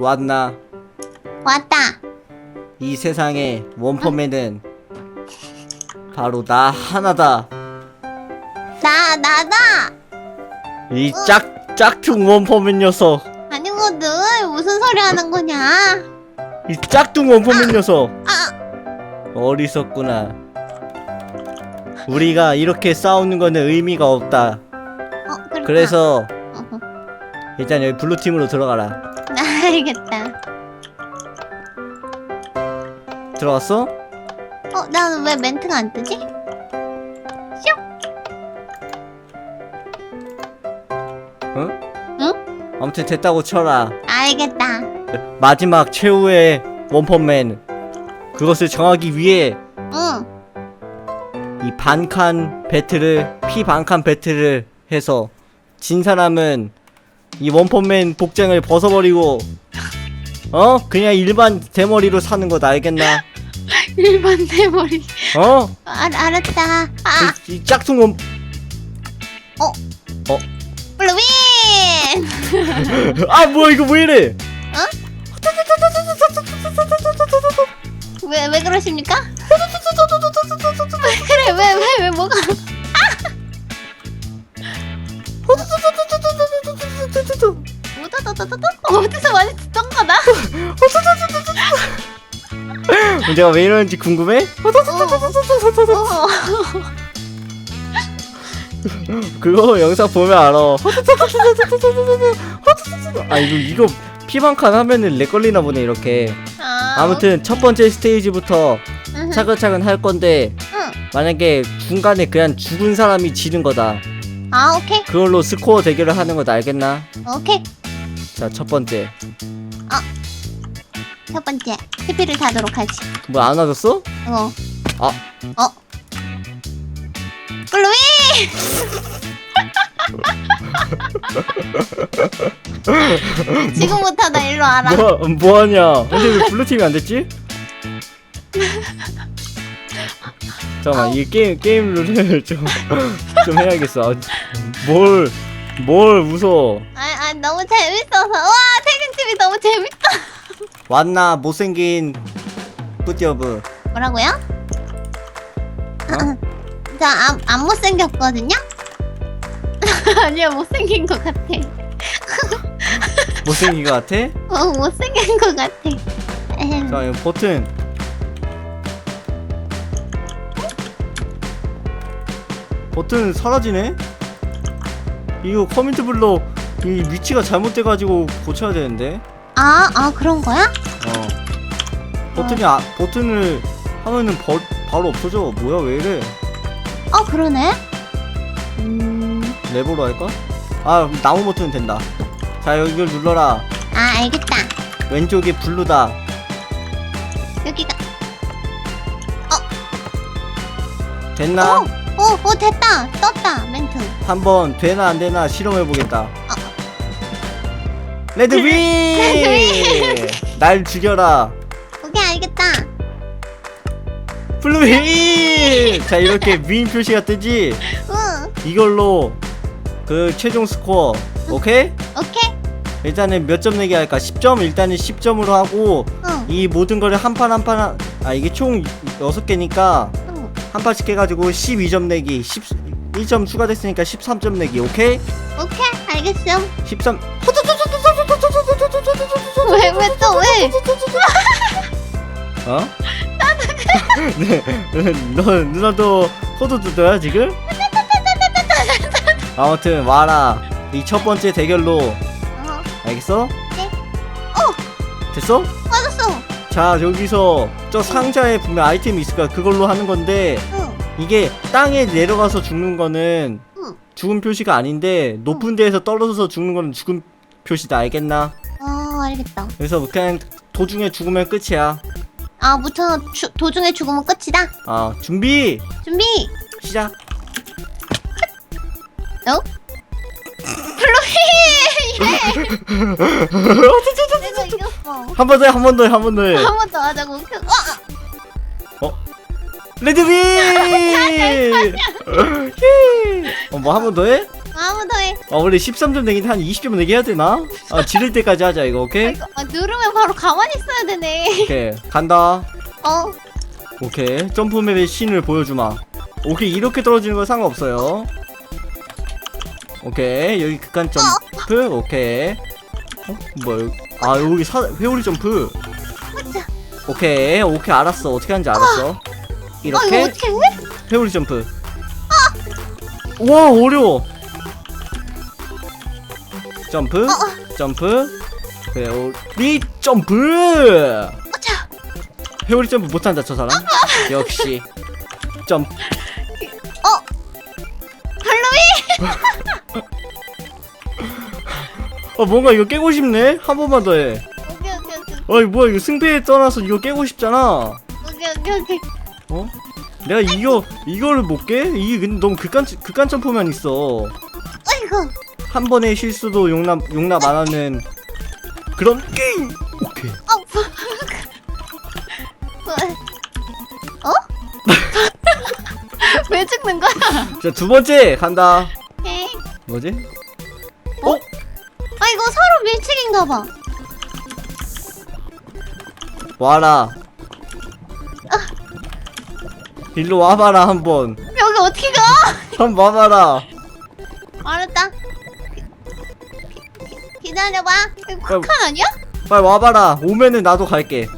왔나? 왔다. 이 세상에 원펀맨은 바로 나 하나다. 나 나다. 이 짝, 짝퉁 원펀맨 녀석. 아니거든. 무슨 소리 하는 거냐? 이 짝퉁 원펀맨 녀석. 아, 어리석구나. 우리가 이렇게 싸우는 거는 의미가 없다. 어, 그렇구나. 그래서. 일단 여기 블루팀으로 들어가라. 나 알겠다. 들어갔어? 어, 나는 왜 멘트가 안 뜨지? 응? 응? 아무튼 됐다고 쳐라. 알겠다. 마지막 최후의 원펀맨. 그것을 정하기 위해 응. 이 반칸 배틀을 피 반칸 배틀을 해서 진 사람은 이 원펀맨 복장을 벗어버리고 어 그냥 일반 대머리로 사는 것 알겠나 일반 대머리. 어 알 알았다. 아, 이, 이 짝퉁 원 블루윈. 아 뭐야 이거 왜 이래 왜 왜 그러십니까? 왜 그래? 왜 왜 왜 뭐가? 오다다다다다? 어디서 많이 듣던 거다? 문제가 왜 이러는지 궁금해 어. 그거 영상 보면 알아 아 이거 이거 피 반칸 하면은 렉 걸리나 보네 이렇게 아, 아무튼 첫 번째 스테이지부터 응. 차근차근 할 건데 응. 만약에 중간에 그냥 죽은 사람이 지는 거다. 아 오케이 그걸로 스코어 대결을 하는 거 알겠나? 오케이 자, 첫 번째. 첫 번째 TP를 타도록 하지. 뭐 안 와줬어? 어. 아. 어. 블루윈. 지금부터 나 일로 와라. 뭐, 뭐 하냐? 근데 왜 블루 팀이 안 됐지? 잠깐만, 이 게임, 게임 룰을 좀, 좀 해야겠어. 아, 뭘, 뭘 웃어. 아, 아 너무 재밌어서 와 태균TV 너무 재밌다. 왔나, 못생긴 뿌띠어브. 뭐라고요? 어? 저안 안 못생겼거든요. 아니야 못생긴 것 같아. 못생긴 거 같아? 어 못생긴 것 같아. 자, 이거 버튼. 버튼 사라지네? 이거 커뮤니티 블록 이 위치가 잘못돼가지고 고쳐야 되는데. 아, 아 그런 거야? 어. 버튼이 아, 버튼을 하면은 버, 바로 없어져. 뭐야 왜 이래? 어 그러네. 음, 레버로 할까? 아 나무 버튼은 된다. 자 여기를 눌러라. 아 알겠다. 왼쪽이 블루다. 여기가 됐나? 오, 오, 오 됐다. 떴다 멘트. 한번 되나 안 되나 실험해 보겠다. 레드 윈! 레드 날 죽여라. 오케이 알겠다. 블루 윈! 자 이렇게 윈 표시가 뜨지. 응, 이걸로 그 최종 스코어 오케이? 오케이. 일단은 몇 점 내기 할까? 10점 일단은 10점으로 하고 응, 이 모든 거를 한 판 한판아 이게 총 6개니까 응. 한 판씩 해가지고 12점 내기 10 1점 추가됐으니까 13점 내기 오케이? 오케이 알겠어. 13 왜 왜 또 왜? 어? 네, 너 누나도 호두두도야 지금? 아무튼 와라 이 첫 번째 대결로 어, 알겠어? 네. 됐어? 맞았어. 자 여기서 저 상자에 분명 아이템이 있을 거야 그걸로 하는 건데 응, 이게 땅에 내려가서 죽는 거는 응. 죽음 표시가 아닌데 높은 데에서 떨어져서 죽는 거는 죽음 표시다 알겠나? 어 알겠다. 그래서 그냥 도중에 죽으면 끝이야 아 무튼 주, 도중에 죽으면 끝이다. 아 준비 준비. 시작 어? 내가 이겼어. 한 번 더 해 한 번 더 해 한 번 더 해 한 번 더 하자고. 어, 레드비 어뭐 한 번 더 해? 어 아무도 해. 아 원래 13점 내긴 한 20점 내기 해야 되나? 아 지를 때까지 하자 이거 오케이? 이거 아, 누르면 바로 가만히 있어야 되네. 오케이 간다 어. 오케이 점프맵의 신을 보여주마 오케이 이렇게 떨어지는 건 상관없어요 오케이 여기 극한 점프 오케이 어? 뭐야 여기 아 여기 사, 회오리 점프. 오케이 오케이 알았어. 어떻게 하는지 알았어. 어 이거 이렇게 어떻게 해? 회오리 점프. 와 어려워. 점프 점프. 회오리 점프. 회오리 점프 못한다 저 사람. 역시. 점프 어 뭔가 이거 깨고 싶네 한 번만 더 해 오케이 오케이 오케이 어이 뭐야 이거 승패에 떠나서 이거 깨고 싶잖아 오케이 오케이 오케이. 어? 내가 이거 이거를 못 깨? 이게 근데 너무 극한 극한 점프만 있어 아이고. 한 번의 실수도 용납 용납 안 하는 그런 게임 오케이 어. 뭐. 어? 왜 죽는 거야? 자 두 번째 간다 오케이. 뭐지? 어? 아 이거 서로 밀치기인가 봐. 와라 일로 와봐라 한번 여기 어떻게 가? 한번 와봐라 알았다. 기다려봐. 이거 극한 아니야? 빨리 와봐라 오면은 나도 갈게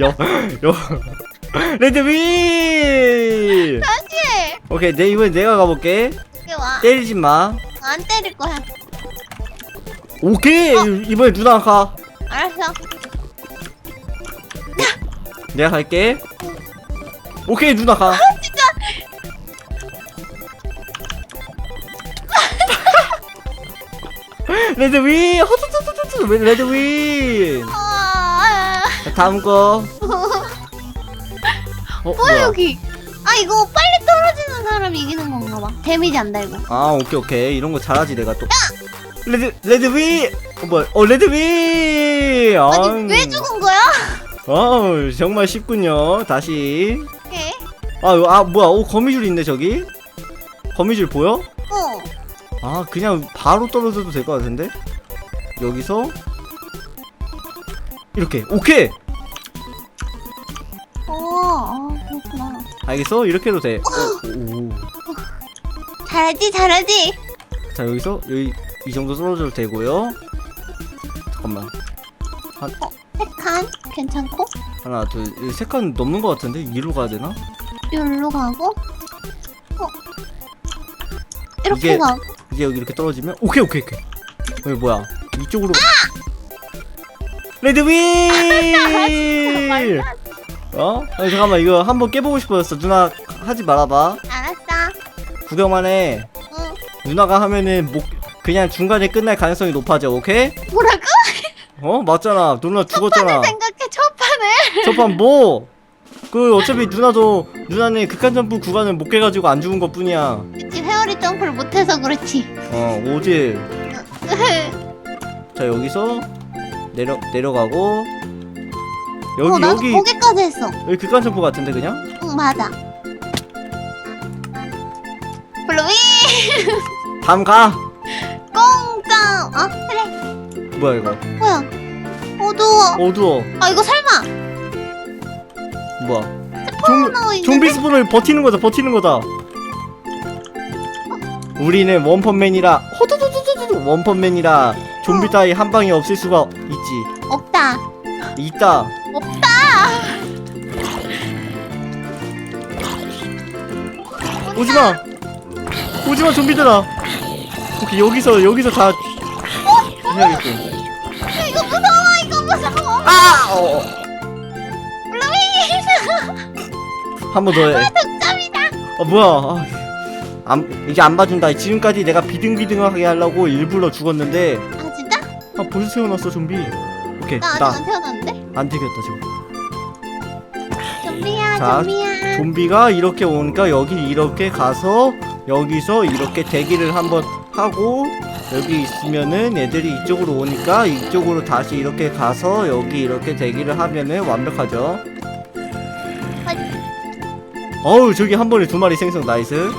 여, 여 레드 윈 다시. 오케이 내 이번엔 내가 가볼게 여기 와. 때리지 마 안 때릴 거야. 오케이 이번에 누나 가 알았어. 내가 갈게 오케이 누나 가 진짜. 레드 윈 허투투투투투 레드 윈 아. 자, 다음 거 어, 뭐야 여기? 아 이거 빨리 떨어지는 사람이 이기는 건가 봐. 데미지 안 달고. 아 오케이 오케이 이런 거 잘하지 내가 또 레드 레드 윈 어, 뭐야 어 레드 윈 아니 왜 죽은 거야? 어우 정말 쉽군요 다시 오케이. 아, 아 뭐야 오 거미줄 있네 저기 거미줄 보여? 어. 아 그냥 바로 떨어져도 될 것 같은데 여기서 이렇게 오케이 어. 아 그렇구나. 알겠어 이렇게 해도 돼 오, 오. 잘하지 잘하지. 자 여기서 여기 이 정도 떨어져도 되고요 잠깐만 세칸 괜찮고 하나 둘세칸 넘는 것 같은데 위로 가야 되나? 여기로 가고. 어. 이렇게 이게- 가고. 이제 여기 이렇게 떨어지면 오케이 오케이 오케이 여기 뭐야 이쪽으로 레드 윈 말도 어? 아니, 잠깐만 이거 한번 깨보고 싶어졌어 누나 하지 말아봐. 구경만 해 응. 누나가 하면은 목 그냥 중간에 끝날 가능성이 높아져 오케이? 뭐라고? 어? 맞잖아 누나 죽었잖아 생각해 첫 판을. 저판 뭐? 그 어차피 누나도 누나는 극한 점프 구간을 못 깨가지고 안 죽은 것 뿐이야 그치 회오리 점프를 못해서 그렇지. 어 오질 자 여기서 내려 내려가고 여기 어 나도 여기 고개까지 했어. 여기 극한 점프 같은데 그냥? 응 맞아. 다음 가 공짜. 어 그래. 뭐야 이거 뭐야? 어두워. 어두워 아 이거 설마 뭐야 좀, 있는데? 좀비 스폰을 버티는 거다 버티는 거다 우리는 원펀맨이라 호두두두두두 원펀맨이라 좀비 따위 한 방에 없앨 수가 있지 없다. 있다 없다. 오지마 오지마 좀비들아 오케이 여기서 여기서 다 해야겠고 이거 무서워. 이거 무서워. 아! 어. 블루이 한번 더 해 득점이다. 아 뭐야 아, 안, 이제 안 봐준다 지금까지 내가 비등비등하게 하려고 일부러 죽었는데 아 진짜? 아 벌써 태어났어 좀비 오케이 나 아직 나안 태어났는데? 안 되겠다 지금 좀비야 자, 좀비야. 좀비가 이렇게 오니까 여기 이렇게 가서 여기서 이렇게 대기를 한번 하고 여기 있으면은 애들이 이쪽으로 오니까 이쪽으로 다시 이렇게 가서 여기 이렇게 대기를 하면은 완벽하죠. 어우 저기 한 번에 두 마리 생성 나이스.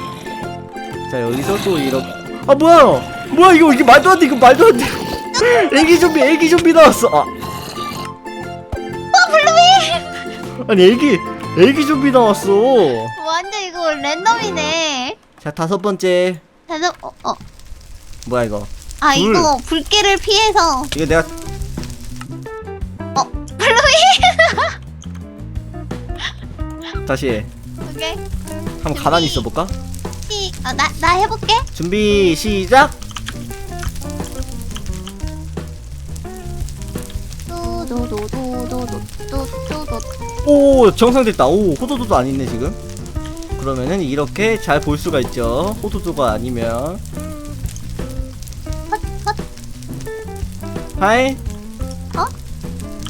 자 여기서 또 이렇게. 아 뭐야! 뭐야 이거 이게 말도 안돼 이거 말도 안돼. 애기 좀비 애기 좀비 나왔어. 아. 블루비! 아니 애기 애기 좀비 나왔어. 완전 이거 랜덤이네. 자 다섯 번째. 다섯 어, 어. 뭐야 이거? 아 불. 이거 불길을 피해서. 이거 내가 어 블루비 다시 해. 오케이. 한번 가만히 있어 볼까? 시, 어, 나, 나 해볼게. 준비 시작! 도도도도도도도도도 오 정상됐다. 오 호도도도 안 있네 지금. 그러면은 이렇게 잘 볼 수가 있죠. 호도도가 아니면 하이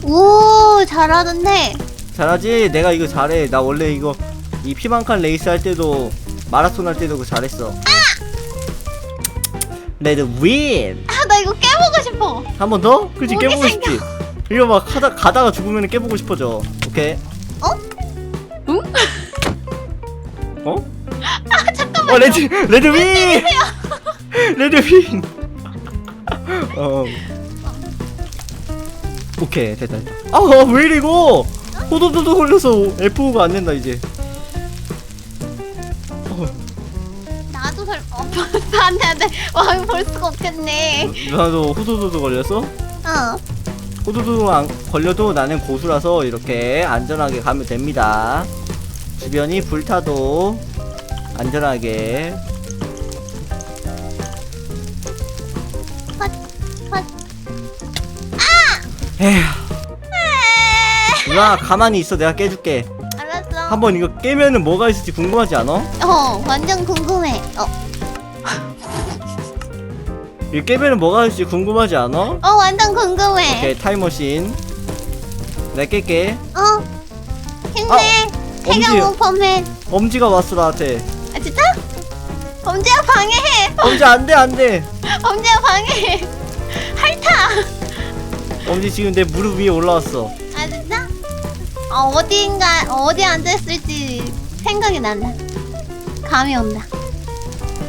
오 잘하던데 잘하지 내가 이거 잘해 나 원래 이거 이 피만칸 레이스 할 때도 마라톤 할 때도 그거 잘했어 레드 윈! 아 나 이거 깨보고 싶어 한 번 더? 그치 목이 깨보고 싶지? 이거 막 하다, 가다가 죽으면 깨보고 싶어져 오케이 어? 응? 어? 아 잠깐만 어 레드 레드 윈! 레드 윈! 어 오케이 됐다 됐다 아왜 이래 이거 호도도도 걸려서 F5가 안 된다 이제 어, 나도 설 어, 안돼 안돼 와 이거 볼 수가 없겠네 누나도 호도도도 걸렸어? 어 호두두 안 걸려도 나는 고수라서 이렇게 안전하게 가면 됩니다. 주변이 불타도 안전하게. 에휴. 누나 가만히 있어 내가 깨줄게. 알았어 한번 이거 깨면은 뭐가 있을지 궁금하지 않아? 어 완전 궁금해 어, 이거 깨면은 뭐가 있을지 궁금하지 않아? 어 완전 궁금해 오케이 타임머신. 내가 깰게. 어 힘내 엄지. 태경 오퍼맨 엄지가 왔어 나한테. 아 진짜? 범죄야 방해해 엄지 안돼 안돼. 범죄야 방해해 핥아 엄지 지금 내 무릎 위에 올라왔어. 아 진짜? 어 어디인가 어디 앉아있을지 생각이 난다 감이 온다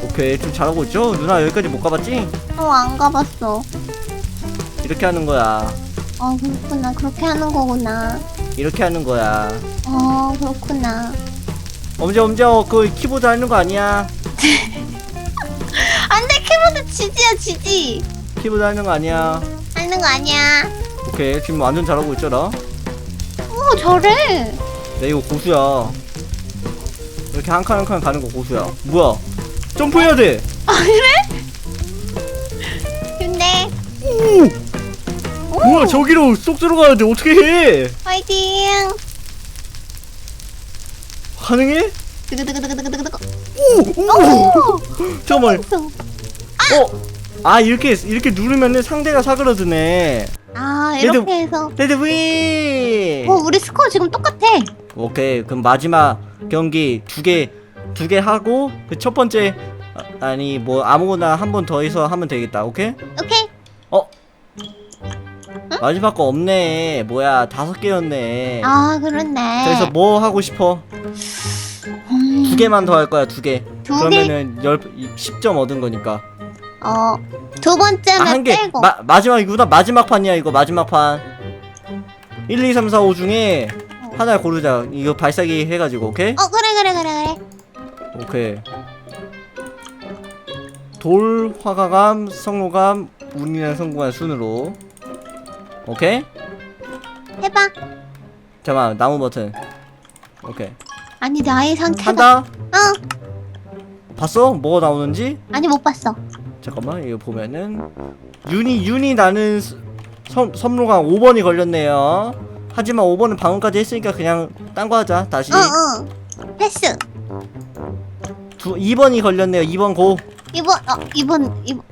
오케이 좀 잘하고 있죠? 누나 여기까지 못 가봤지? 어 안 가봤어 이렇게 하는 거야. 어 그렇구나 그렇게 하는 거구나 이렇게 하는 거야. 어 그렇구나 엄지 엄지 어, 그 키보드 하는 거 아니야. 안돼 키보드 지지야 지지 키보드 하는 거 아니야. 하는 거 아니야 오케이 지금 완전 잘하고 있잖아. 오 잘해 내 이거 고수야. 이렇게 한 칸 한 칸 가는 거 고수야. 뭐야? 점프해야 돼. 아 그래? 근데 오 뭐야 저기로 쏙 들어가야 돼. 어떻게 해? 화이팅 가능해? 두구두구두구두구두구 오, 오. 오 잠깐만. 어 어. 아 이렇게 이렇게 누르면은 상대가 사그러드네. 아 이렇게 해서. 레드 윈. 어 우리 스코어 지금 똑같아. 오케이 그럼 마지막 경기 두 개 두 개 하고 그 첫 번째 아, 아니 뭐 아무거나 한 번 더 해서 하면 되겠다 오케이? 오케이. 어? 마지막 거 없네. 뭐야 다섯 개였네. 아 그렇네. 그래서 뭐 하고 싶어? 음, 두 개만 더 할 거야 두개. 두 개? 그러면은 열 10점 얻은 거니까 어 두 번째는 아 한 개 빼고 마지막 이구나 마지막 판이야 이거 마지막 판 1, 2, 3, 4, 5 중에 하나 고르자 이거 발사기 해가지고 오케이 어 그래 그래 그래 그래 오케이. 돌, 화가감, 성로감, 운이나 성공한 순으로. 오케이? 해봐 잠깐만, 나무 버튼. 오케이. 아니 나의 상태가 한다? 어 봤어? 뭐가 나오는지? 아니 못 봤어 잠깐만, 이거 보면은. 윤이, 윤이 나는 스- 섬, 섬로감 5번이 걸렸네요. 하지만 5번은 방금까지 했으니까 그냥 딴 거 하자. 다시. 어 어 패스 두, 2번이 걸렸네요. 2번 고. 이번 어 이번 이번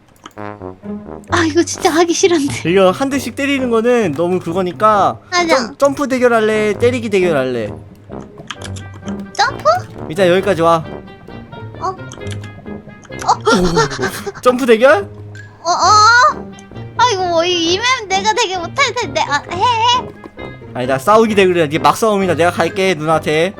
아 이거 진짜 하기 싫은데 이거 한 대씩 때리는 거는 너무 그거니까 맞아 점, 점프 대결할래? 때리기 대결할래? 점프 일단 여기까지 와. 점프 대결? 어, 어? 아이고, 뭐, 이- 이맵 내가 되게 못할 텐데. 아, 해, 해. 아니다 싸우기 대결이야. 니막 싸움이다 내가 갈게 누나한테.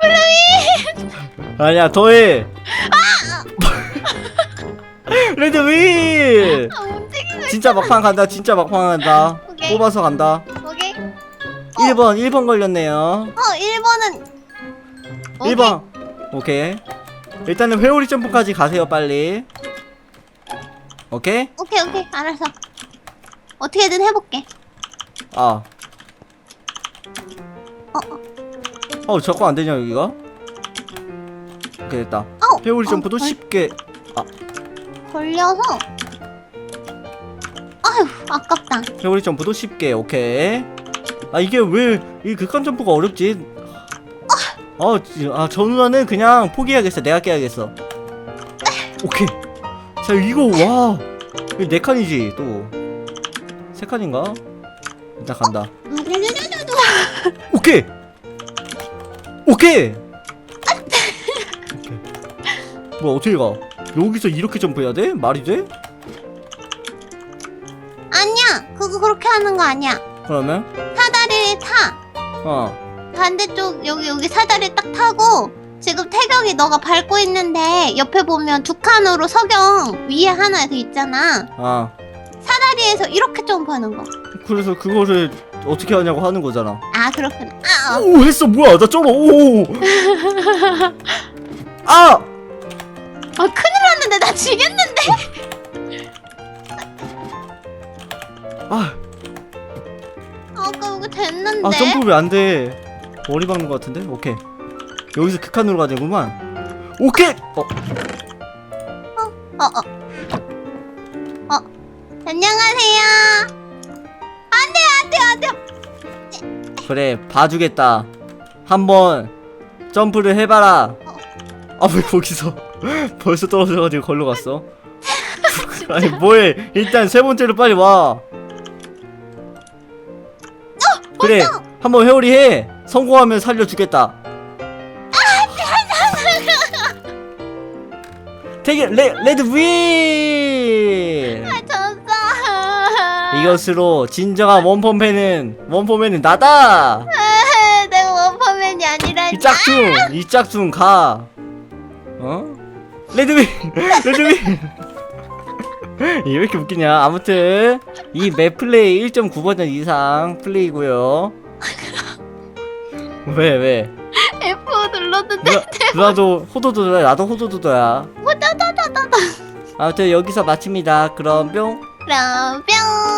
블루이 아니야 더해. 아! 레드윌 아, 진짜 막판 간다. 진짜 막판 간다. 오케이. 뽑아서 간다. 1번 1번 걸렸네요. 어 1번은 1번. 오케이. 일단은 회오리 점프까지 가세요 빨리. 오케이? 오케이 오케이. 알았어. 어떻게든 해볼게. 아. 어, 어. 어 자꾸 안 되냐 여기가? 오케이 됐다. 어, 회오리 어, 점프도 어. 쉽게. 걸려서? 아휴 아깝다. 회오리 점프도 쉽게. 오케이 아 이게 왜 이 극한 점프가 어렵지 아, 지- 아, 저 누나는 그냥 포기해야겠어. 내가 깨야겠어. 오케이. 자, 이거, 와. 이거 네 칸이지, 또. 세 칸인가? 일단 간다. 오케이! 오케이! 오케이. 뭐야, 어떻게 가? 여기서 이렇게 점프해야 돼? 말이 돼? 아니야 그거 그렇게 하는 거 아니야 그러면? 사다리를 타 어. 반대쪽 여기 여기 사다리 딱 타고 지금 태경이 너가 밟고 있는데 옆에 보면 두 칸으로 석영 위에 하나 더 있잖아 아. 사다리에서 이렇게 점프하는 거. 그래서 그거를 어떻게 하냐고 하는 거잖아. 아 그렇구나. 아, 어. 오 했어 뭐야 나 쩔어 오 아! 아 큰일 났는데 나 지겠는데. 아, 아까 여기 됐는데. 아 점프 왜 안 돼? 머리 박는 것 같은데? 오케이 여기서 극한으로 가야 되구만 오케이! 어, 어 어. 어. 안녕하세요. 안 돼 안 돼 안 돼. 그래 봐주겠다 한번 점프를 해봐라 아 왜 거기서 벌써 떨어져가지고 걸로 갔어? 아니 뭐해 일단 세 번째로 빨리 와 그래 한번 회오리 해. 성공하면 살려주겠다. 되게 레, 레드 윈아 졌어. 이것으로 진정한 원펀맨은 원펀맨은 나다! 아, 내가 원퍼맨이 아니라. 이 짝퉁 이 짝퉁 가. 어? 레드윈 레드윈 이게 왜 이렇게 웃기냐 아무튼 이 맵 플레이 1.9 버전 이상 플레이고요 왜 왜? F 눌렀는데. 누나, 누나도 호도도도야 나도 호도도도야 호다다다다다. 아무튼 여기서 마칩니다 그럼 뿅 그럼 뿅.